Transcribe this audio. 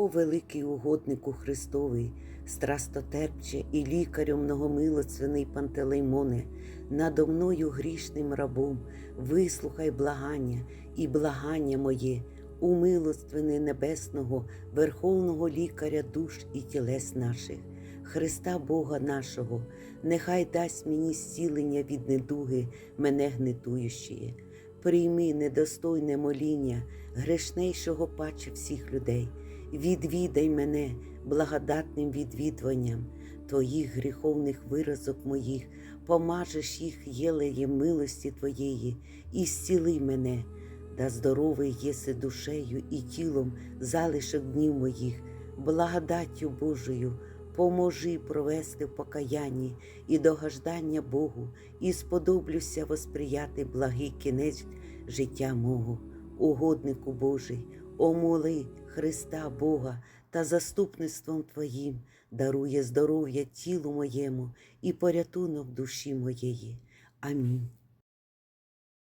О, великий угоднику Христовий, страстотерпче і лікарю многомилоцвений Пантелеймоне, надо мною грішним рабом, вислухай благання і благання моє, умилоствений небесного, верховного лікаря душ і тілес наших, Христа Бога нашого, нехай дасть мені зцілення від недуги, мене гнетуючої. Прийми недостойне моління, грешнейшого паче всіх людей. Відвідай мене благодатним відвідуванням Твоїх гріховних виразок моїх, помажеш їх єлеєм милості Твоєї, і зціли мене, да здоровий єси душею і тілом залишок днів моїх, благодаттю Божою, поможи провести в покаянні і догождання Богу, і сподоблюся восприяти благий кінець життя мого, угоднику Божий, омоли Христа Бога та заступництвом Твоїм дарує здоров'я тілу моєму і порятунок душі моєї. Амінь.